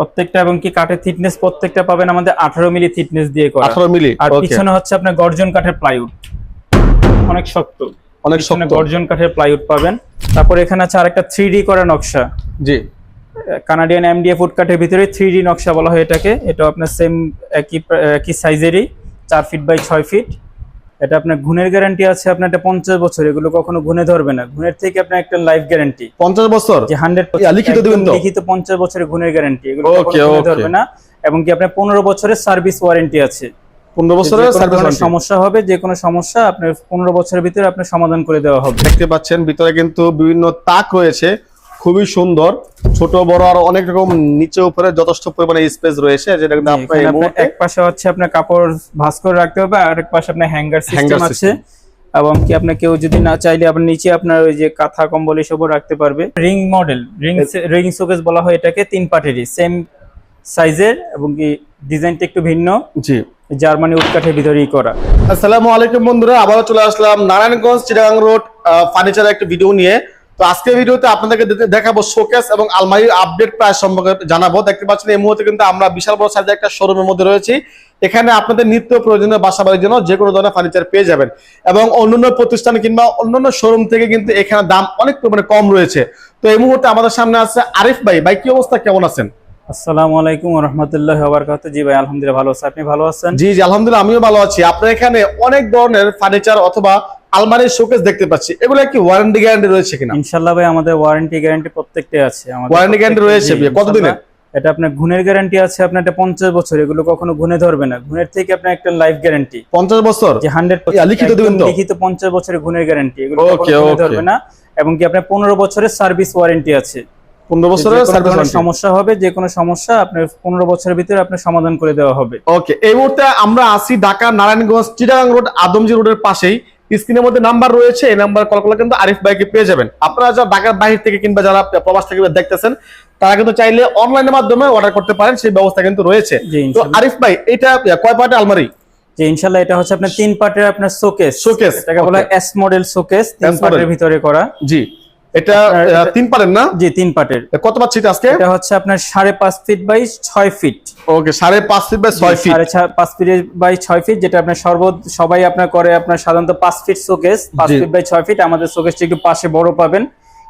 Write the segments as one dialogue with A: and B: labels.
A: প্রত্যেকটা এবং কি কাঠের থিকনেস প্রত্যেকটা পাবেন আমাদের আঠারো মিলি থিকনেস দিয়ে করা।
B: আঠারো মিলি?
A: আর পিছনে হচ্ছে আপনার গর্জন কাঠের প্লাইউড অনেক শক্ত।
B: অনেক শক্ত।
A: গর্জন কাঠের প্লাইউড পাবেন। তারপর এখানে আছে আরেকটা থ্রি ডি করা নকশা।
B: জি।
A: কানাডিয়ান এমডিএফ উড কাঠের ভিতরে থ্রি ডি নকশা বলা হয় এটাকে। এটা আপনার সেম একই একই সাইজেরই চার ফিট বাই ছয় ফিট এটা আপনার ঘুণের গ্যারান্টি আছে আপনার এটা পঞ্চাশ বছর এগুলো কখনো ঘুনে ধরবে না। ঘুণের থেকে আপনার একটা লাইফ গ্যারান্টি
B: পঞ্চাশ বছর?
A: যে হান্ড্রেড
B: লিখিত
A: লিখিত পঞ্চাশ বছরের ঘুণের গ্যারান্টি এগুলো. ধরবে না। এবং কি আপনার পনেরো বছরের সার্ভিস ওয়ারেন্টি আছে।
B: পনেরো বছরের সার্ভিস
A: সমস্যা হবে যে কোনো সমস্যা আপনার পনেরো বছরের ভিতরে আপনার সমাধান করে দেওয়া হবে।
B: দেখতে পাচ্ছেন ভিতরে কিন্তু বিভিন্ন তাক রয়েছে। খুবই সুন্দর ছোট বড় আর অনেক রকম নিচে উপরে যথেষ্ট পরিমাণে স্পেস রয়েছে। যেটা কিন্তু আপনার
A: এক পাশে হচ্ছে আপনার কাপড় ভাঁজ করে রাখতে হবে আর এক পাশে আপনার হ্যাঙ্গার সিস্টেম আছে। এবং কি আপনার কেউ যদি না চাইলে আপনার নিচে আপনার ওই যে কাঁথা কম্বল এসবও রাখতে পারবে। Ring model ring ring showcase বলা হয় এটাকে তিন পাটেরই সেম সাইজের এবং কি ডিজাইনটা একটু ভিন্ন।
B: জি।
A: জার্মানি উটকাঠের ভিতরেই করা।
B: আসসালামু আলাইকুম বন্ধুরা আবারও চলে আসলাম নারায়ণগঞ্জ চিটাগাং রোড ফার্নিচারের একটা ভিডিও নিয়ে। তো আজকের ভিডিওতে আপনাদেরকে দেখাবো শোকেস এবং আলমারির আপডেট প্রায় সম্পর্কে জানাব। দেখতে পাচ্ছেন এই মুহূর্তে কিন্তু আমরা বিশাল বড় সাইজের একটা শোরুমের মধ্যে রয়েছি। এখানে আপনাদের নিত্য প্রয়োজনীয় বাসা বাড়ির জন্য যে কোনো ধরনের ফার্নিচার পেয়ে যাবেন এবং অন্যান্য প্রতিষ্ঠান কিংবা অন্যান্য শোরুম থেকে কিন্তু এখানে দাম অনেক পরিমাণে কম রয়েছে। তো এই মুহূর্তে আমাদের সামনে আছে আরিফ ভাই। ভাই কি অবস্থা? কেমন আছেন?
A: আসসালামু আলাইকুম রহমতুল্লাহ বারকাত জি ভাই আলহামদুলিল্লাহ ভালো আছে। আপনি ভালো আছেন?
B: জি জি আলহামদুলিল্লাহ আমিও ভালো আছি। আপনার এখানে অনেক ধরনের ফার্নিচার অথবা আলমারির শোকেস দেখতে পাচ্ছি। এগুলো কি ওয়ারেন্টি গ্যারান্টি রয়েছে কিনা?
A: ইনশাল্লাহ ভাই আমাদের ওয়ারেন্টি গ্যারান্টি প্রত্যেকটাই আছে। আমাদের
B: guarantee
A: প্রত্যেকটা-
B: রয়েছে কতদিনের?
A: এটা আপনার ঘুণের গ্যারান্টি আছে আপনার এটা পঞ্চাশ বছর। এগুলো কখনো ঘুনে ধরবে না। ঘুণের থেকে আপনার একটা লাইফ গ্যারান্টি
B: পঞ্চাশ বছর?
A: যে হান্ড্রেড
B: লিখিত দিবেন তো?
A: লিখিত পঞ্চাশ বছরের ঘুণের গ্যারান্টি এগুলো ধরবে না। এবং কি আপনার পনেরো বছরের সার্ভিস ওয়ারেন্টি আছে।
B: পনেরো বছরের সার্ভিস
A: সমস্যা হবে যে কোনো সমস্যা আপনার পনেরো বছরের ভিতরে আপনার সমাধান করে দেওয়া হবে।
B: ওকে এই মুহূর্তে আমরা আছি ঢাকা নারায়ণগঞ্জ চিটাগাং রোড আদমজি রোডের পাশেই। স্ক্রিনের মধ্যে নাম্বার রয়েছে এই নাম্বার কল করলে কিন্তু আরিফ ভাইকে পেয়ে যাবেন। আপনারা যারা ঢাকার বাহির থেকে কিংবা যারা প্রবাস থেকে দেখতেছেন তারা কিন্তু চাইলে অনলাইনের মাধ্যমে অর্ডার করতে পারেন সেই ব্যবস্থা কিন্তু রয়েছে। তো আরিফ ভাই এটা কয় পার্টে আলমারি?
A: যে ইনশাল্লাহ এটা হচ্ছে আপনার তিন পার্টের আপনার শোকেস।
B: শোকেস
A: এটাকে বলা
B: okay.
A: এস মডেল শোকেস তিন পার্টের ভিতরে করা।
B: জি। এটা
A: আপনার
B: তিন পারেন না?
A: জি তিন পার্টের
B: কত পাচ্ছি আজকে?
A: এটা হচ্ছে আপনার সাড়ে পাঁচ ফিট বাই ছয় ফিট।
B: ওকে সাড়ে পাঁচ ফিট বাই ছয় ফিট।
A: সাড়ে পাঁচ ফিট বাই ছয় ফিট যেটা আপনার সর্ব সবাই আপনার করে আপনার সাধারণত পাঁচ ফিট শোকেস পাঁচ ফিট বাই ছয় ফিট। আমাদের শোকেসটা একটু পাশে বড় পাবেন।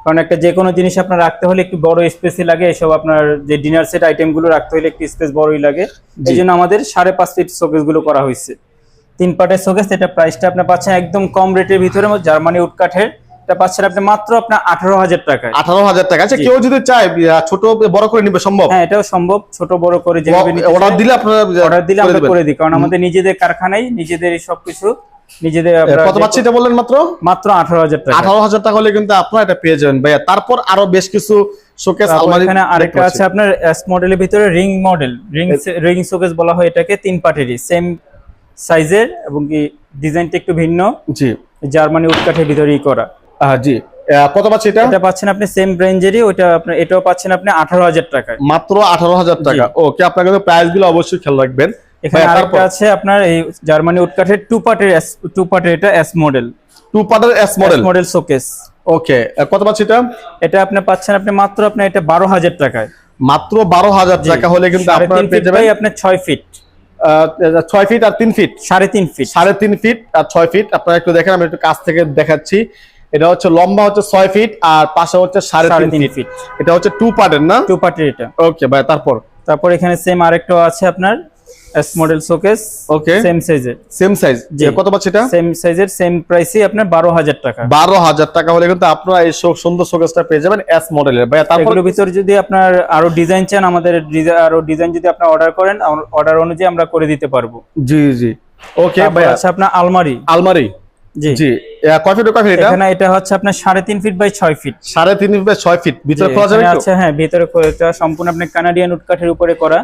A: কারণ একটা যে কোনো জিনিস আপনার রাখতে হলে একটু বড় স্পেসই লাগে। এসব আপনার যে ডিনার সেট আইটেমগুলো রাখতে হলে একটু স্পেস বড়ই লাগে। এই জন্য আমাদের সাড়ে পাঁচ ফিট শোকেসগুলো করা হয়েছে। তিন পার্টের শোকেস এটা প্রাইসটা আপনি পাচ্ছেন একদম কম রেটের ভিতরে জার্মানি উড কাঠের এটা পাচ্ছেন আপনি মাত্র আপনার আঠারো হাজার টাকায়।
B: আঠারো হাজার টাকা। আচ্ছা কেউ যদি চায় ছোট বড় করে নিবে সম্ভব?
A: হ্যাঁ এটাও সম্ভব। ছোট বড় করে যেভাবে
B: অর্ডার দিলে আপনারা
A: অর্ডার দিলে আমরা করে দিই কারণ আমাদের নিজেদের কারখানায় নিজেদের সবকিছু নিজেদের
B: কত পাচ্ছি এটা বললেন মাত্র?
A: মাত্র আঠারো হাজার টাকা।
B: আঠারো হাজার টাকা হলে কিন্তু আপনারা এটা পেয়ে যাবেন। ভাইয়া তারপর আরও বেশ কিছু শোকেস আলমারি
A: এখানে আরেকটা আছে আপনার এস মডেলের ভিতরে ring model ring ring showcase বলা হয় এটাকে তিন পার্টেরই সেম সাইজের এবং কি ডিজাইনটা একটু ভিন্ন।
B: জি।
A: জার্মানি উটকাঠের ভিতরেই করা।
B: জি। কত পাচ্ছি এটা?
A: এটা পাচ্ছেন আপনি সেম রেঞ্জেরই ওটা আপনার এটাও পাচ্ছেন আপনি আঠারো হাজার টাকায়।
B: মাত্র আঠারো হাজার টাকা। ওকে আপনার কিন্তু প্রাইসগুলো অবশ্যই খেয়াল রাখবেন।
A: এখানে আরেকটা আছে আপনার এই জার্মানি উটকাঠের টু পার্টের টু পার্টের এটা এস মডেল
B: টু পার্টের S model
A: model showcase
B: okay কত পাচ্ছি এটা?
A: এটা আপনি পাচ্ছেন আপনি মাত্র আপনি এটা বারো হাজার টাকায়।
B: মাত্র বারো হাজার টাকা হলে কিন্তু আপনারা পেয়ে যাবেন।
A: আপনার ছয় ফিট
B: আহ, ছয় ফিট আর তিন ফিট
A: সাড়ে তিন ফিট
B: সাড়ে তিন ফিট আর ছয় ফিট আপনারা একটু দেখেন আমি একটু কাছ থেকে দেখাচ্ছি। এটা হচ্ছে লম্বা হচ্ছে ছয় ফিট আর পাশে হচ্ছে সাড়ে তিন ফিট এটা হচ্ছে টু পার্টের না?
A: টু পার্টের এটা।
B: ওকে ভাই তারপর?
A: তারপর এখানে সেম আরেকটা আছে আপনার S model showcase
B: okay
A: same সাইজের
B: সেম সাইজ কত পাচ্ছি এটা?
A: সেম সাইজের সেম আপনার বারো হাজার টাকা।
B: বারো হাজার টাকা হলে কিন্তু আপনারা এই সুন্দর শোকেসটা পেয়ে যাবেন এস মডেলের তারপর?
A: ভিতরে যদি আপনার আরও ডিজাইন চান আমাদের আরও ডিজাইন যদি আপনার অর্ডার করেন অর্ডার অনুযায়ী আমরা করে দিতে পারব।
B: জি জি। ওকে
A: আপনার আলমারি।
B: আলমারি?
A: জি।
B: জি। আহ, কয় ফিট কয় ফিট এটা?
A: এখানে এটা হচ্ছে আপনার সাড়ে তিন ফিট বাই ছয় ফিট
B: সাড়ে তিন ফিট বাই ছয় ফিট ভিতরে খোলা যাবে
A: এখানে হ্যাঁ ভিতরে সম্পূর্ণ আপনার কানাডিয়ান উড কাঠের উপরে করা।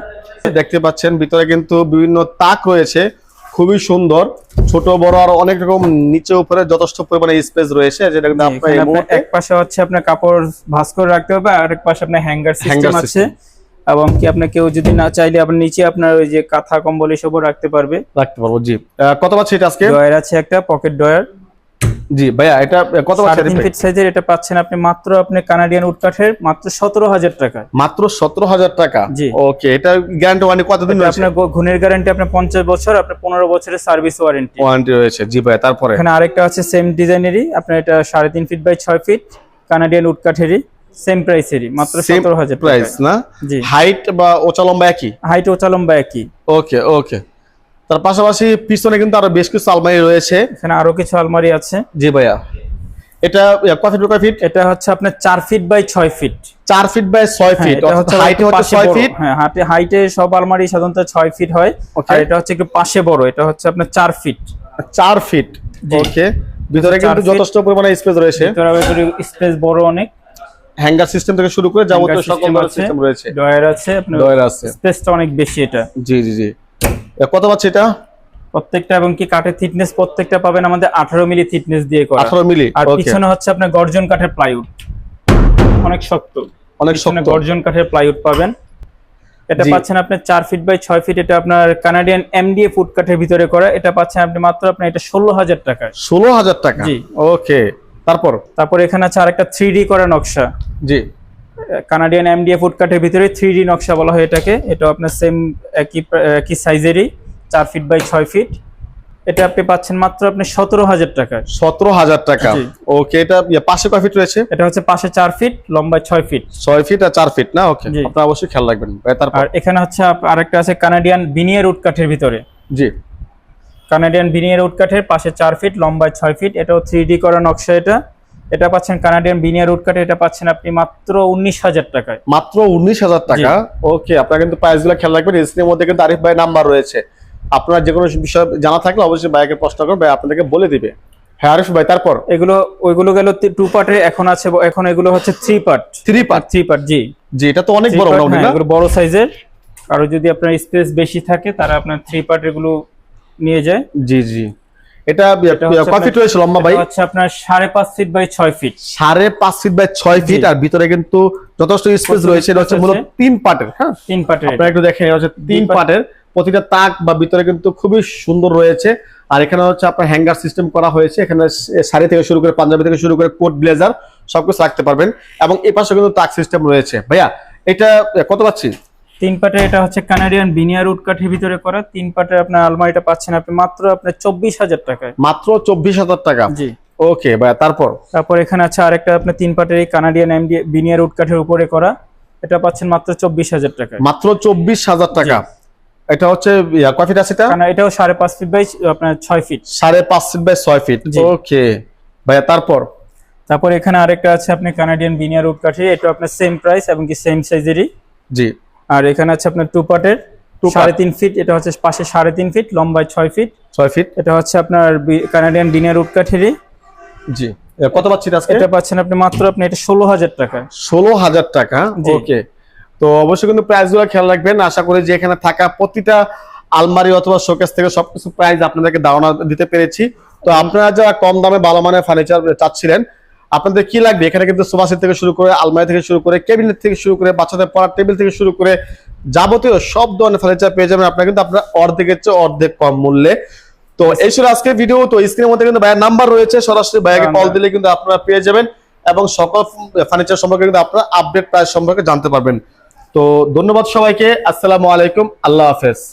B: দেখতে পাচ্ছেন ভিতরে কিন্তু বিভিন্ন তাক রয়েছে। খুবই সুন্দর। ছোট বড় আর অনেক রকম নিচে উপরে যথেষ্ট পরিমাণে স্পেস রয়েছে। যেটা কিন্তু আপনার
A: এক পাশে হচ্ছে আপনার কাপড় ভাঁজ করে রাখতে হবে আর এক পাশে আপনার হ্যাঙ্গার সিস্টেম
B: Hanger
A: আছে। এবং কি আপনার কেউ যদি না চাইলে আপনার নিচে আপনার ওই যে কাঁথা কম্বল এসবও রাখতে পারবে।
B: রাখতে পারব জি। কত পাচ্ছি এটা আজকে?
A: ডয়ার আছে একটা পকেট ডয়ার
B: জি ভাইয়া এটা কত
A: তিন ফিট সাইজের এটা পাচ্ছেন আপনি মাত্র আপনি কানাডিয়ান উড কাঠের মাত্র সতেরো হাজার টাকা।
B: মাত্র সতেরো হাজার টাকা?
A: জি।
B: ওকে এটা গ্যারান্টি ওয়ারেন্টি কতদিন রয়েছে?
A: আপনার ঘুণের গ্যারান্টি আপনার পঞ্চাশ বছর আপনার পনেরো বছরের সার্ভিস ওয়ারেন্টি
B: ওয়ারেন্টি রয়েছে জি ভাইয়া তারপরে?
A: এখানে আরেকটা আছে সেম ডিজাইনেরই আপনার এটা সাড়ে তিন ফিট বাই ছয় ফিট কানাডিয়ান উড কাঠেরই সেম প্রাইসেরই মাত্র
B: সেম
A: সতেরো হাজার
B: প্রাইস না?
A: জি।
B: হাইট বা ওচা লম্বা একই?
A: হাইট ও চালম্বা একই।
B: ওকে ওকে তার পাশাপাশি পিছনে কিন্তু আরও বেশ কিছু আলমারি রয়েছে।
A: এখানে আরও কিছু আলমারি আছে।
B: জি ভাইয়া। এটা কয় ফিট কয় ফিট
A: এটা হচ্ছে আপনার চার ফিট বাই ছয় ফিট
B: চার ফিট বাই ছয়
A: হ্যাঁ,
B: ফিট
A: এটা হচ্ছে
B: হাইটে হচ্ছে
A: পাশে
B: ছয়
A: বড়।
B: ফিট
A: হ্যাঁ হাইটে হাইটে সব আলমারি সাধারণত ছয় ফিট হয়. আর এটা হচ্ছে একটু পাশে বড় এটা হচ্ছে আপনার চার ফিট
B: চার ফিট ওকে ভিতরে কিন্তু। যথেষ্ট পরিমাণে স্পেস রয়েছে।
A: ভিতরে স্পেস বড় অনেক।
B: হ্যাঙ্গার সিস্টেম থেকে শুরু করে যাবতীয় সকল সিস্টেম রয়েছে।
A: ডয়ার আছে আপনার
B: ডয়ার আছে।
A: স্পেসটা অনেক বেশি এটা।
B: জি জি জি। কত পাচ্ছে এটা?
A: প্রত্যেকটা এবং কি কাঠের থিকনেস প্রত্যেকটা পাবেন আমাদের আঠারো মিলি থিকনেস দিয়ে করা।
B: আঠারো মিলি
A: আর পিছনে হচ্ছে আপনার গর্জন কাঠের প্লাইউড অনেক শক্ত।
B: অনেক শক্ত।
A: গর্জন কাঠের প্লাইউড পাবেন। এটা পাচ্ছেন আপনি চার ফিট বাই ছয় ফিট এটা আপনার কানাডিয়ান এমডিএ ফুড কাঠের ভিতরে করা। এটা পাচ্ছেন আপনি মাত্র আপনি এটা ষোলো হাজার টাকায়।
B: ষোলো হাজার টাকা।
A: জি।
B: ওকে তারপর
A: তারপর এখানে আছে আরেকটা থ্রি ডি করা নকশা।
B: জি।
A: কানাডিয়ান এমডিএ ফুড কাঠের ভিতরে থ্রি ডি নকশা বলা হয় এটাকে। এটা আপনার সেম একই একই সাইজেরই চার ফিট বাই ছয় ফিট এটা আপনি পাচ্ছেন মাত্র আপনি সতেরো হাজার টাকা
B: সতেরো হাজার টাকা। ওকে এটা ইয়ে, পাশে কয় ফিট রয়েছে?
A: এটা হচ্ছে পাশে চার ফিট লম্বায় ছয় ফিট
B: ছয় ফিট আর চার ফিট না? ওকে। আপনারা অবশ্যই খেয়াল রাখবেন। তারপর?
A: এখানে হচ্ছে আরেকটা আছে কানাডিয়ান বিনিয়ার উড কাঠের ভিতরে।
B: জি।
A: কানাডিয়ান বিনিয়ার উড কাঠের পাশে চার ফিট লম্বায় ছয় ফিট এটাও থ্রি ডি করা নকশা এটা। এটা পাচ্ছেন কানাডিয়ান বিনিয়ার উড কাঠে এটা পাচ্ছেন আপনি মাত্র উনিশ হাজার টাকায়।
B: মাত্র উনিশ হাজার টাকা? ওকে আপনারা কিন্তু প্রাইসগুলো খেয়াল রাখবেন স্ক্রিনের মধ্যে কিন্তু আরিফ ভাই নাম্বার রয়েছে। আপনার যে কোনো বিষয় জানা থাকলে অবশ্যই ভাইকে প্রশ্ন করবে ভাই আপনাদেরকে বলে দিবে। হ্যাঁ আরিফ ভাই তারপর?
A: এগুলো ওইগুলো গেল টু পার্টে এখন আছে এখন এগুলো হচ্ছে three part
B: three part
A: three part জি।
B: জি এটা তো অনেক বড়
A: হ্যাঁ, বড় সাইজের আর যদি আপনার স্পেস বেশি থাকে তারা আপনার থ্রি পার্ট এগুলো নিয়ে যায়?
B: জি জি। এটা
A: এটা
B: কয় ফিট
A: আপনার-
B: লম্বা ভাই?
A: হচ্ছে আপনার সাড়ে পাঁচ ফিট বাই ছয় ফিট।
B: সাড়ে পাঁচ ফিট বাই ছয় ফিট আর ভিতরে কিন্তু যথেষ্ট স্পেস রয়েছে। এটা হচ্ছে মূলত তিন পার্টের হ্যাঁ?
A: তিন পার্টের
B: আপনারা একটু দেখেন এটা হচ্ছে তিন
A: পার্ট।
B: পার্টের প্রতিটা তাক বা ভিতরে কিন্তু খুবই সুন্দর রয়েছে। আর এখানে হচ্ছে আপনার হ্যাঙ্গার সিস্টেম করা হয়েছে। এখানে শাড়ি থেকে শুরু করে পাঞ্জাবি থেকে শুরু করে কোট ব্লেজার সবকিছু রাখতে পারবেন। এবং এই পাশে কিন্তু তাক সিস্টেম রয়েছে। ভাইয়া এটা কত পাচ্ছি?
A: তিন পার্টের এটা হচ্ছে কানাডিয়ান বিনিয়ার উড কাঠের ভিতরে করা। তিন পার্টের আপনার আলমারিটা পাচ্ছেন আপনি মাত্র আপনার চব্বিশ হাজার টাকায়।
B: মাত্র চব্বিশ হাজার টাকা?
A: জি।
B: ওকে ভাইয়া তারপর?
A: তারপর এখানে আছে আরেকটা আপনার তিন পার্টের এই কানাডিয়ান এমডি বিনিয়ার উড কাঠের উপরে করা। এটা পাচ্ছেন মাত্র চব্বিশ হাজার টাকায়।
B: মাত্র চব্বিশ হাজার টাকা। এটা হচ্ছে কয় ফিট আছে এটা?
A: এটাও সাড়ে পাঁচ ফিট বাই আপনার ছয় ফিট।
B: সাড়ে পাঁচ ফিট বাই ছয় ফিট। ওকে। ভাইয়া তারপর?
A: তারপর এখানে আরেকটা আছে আপনি কানাডিয়ান বিনিয়ার উড কাঠের এটা আপনার সেম প্রাইস এবং কি সেম সাইজেরই
B: জি।
A: আর এখানে আছে আপনার টু পার্টের সাড়ে তিন ফিট এটা হচ্ছে পাশে সাড়ে তিন ফিট লম্বায় ছয় ফিট
B: ছয় ফিট
A: এটা হচ্ছে আপনার কানাডিয়ান ডিনার উড কাঠেরই
B: জি। কত পাচ্ছি এটা আজকে?
A: এটা পাচ্ছেন আপনি মাত্র আপনি এটা ষোলো হাজার টাকা।
B: ষোলো হাজার টাকা। ওকে তো অবশ্যই কিন্তু প্রাইসগুলো খেয়াল রাখবেন। আশা করি যে এখানে থাকা প্রতিটা আলমারি অথবা শোকেস থেকে সবকিছু প্রাইস আপনাদেরকে ধারণা দিতে পেরেছি। তো আপনারা যারা কম দামে ভালো মানের ফার্নিচার চাচ্ছিলেন আপনাদের কি লাগবে? এখানে কিন্তু সোফা সেট থেকে শুরু করে আলমারি থেকে শুরু করে কেবিনেট থেকে শুরু করে বাচ্চাদের পড়ার টেবিল থেকে শুরু করে যাবতীয় সব ধরনের ফার্নিচার পেয়ে যাবেন। আপনারা কিন্তু আপনার অর্ধেকের চেয়ে অর্ধেক কম মূল্যে। তো এই ছিল আজকের ভিডিও তো স্ক্রিনের মধ্যে কিন্তু ভাইয়ের নাম্বার রয়েছে। সরাসরি ভাইয়াকে কল দিলে কিন্তু আপনারা পেয়ে যাবেন এবং সকল ফার্নিচার সম্পর্কে কিন্তু আপনারা আপডেট প্রাইস সম্পর্কে জানতে পারবেন। তো ধন্যবাদ সবাইকে। আসসালামু আলাইকুম। আল্লাহ হাফেজ।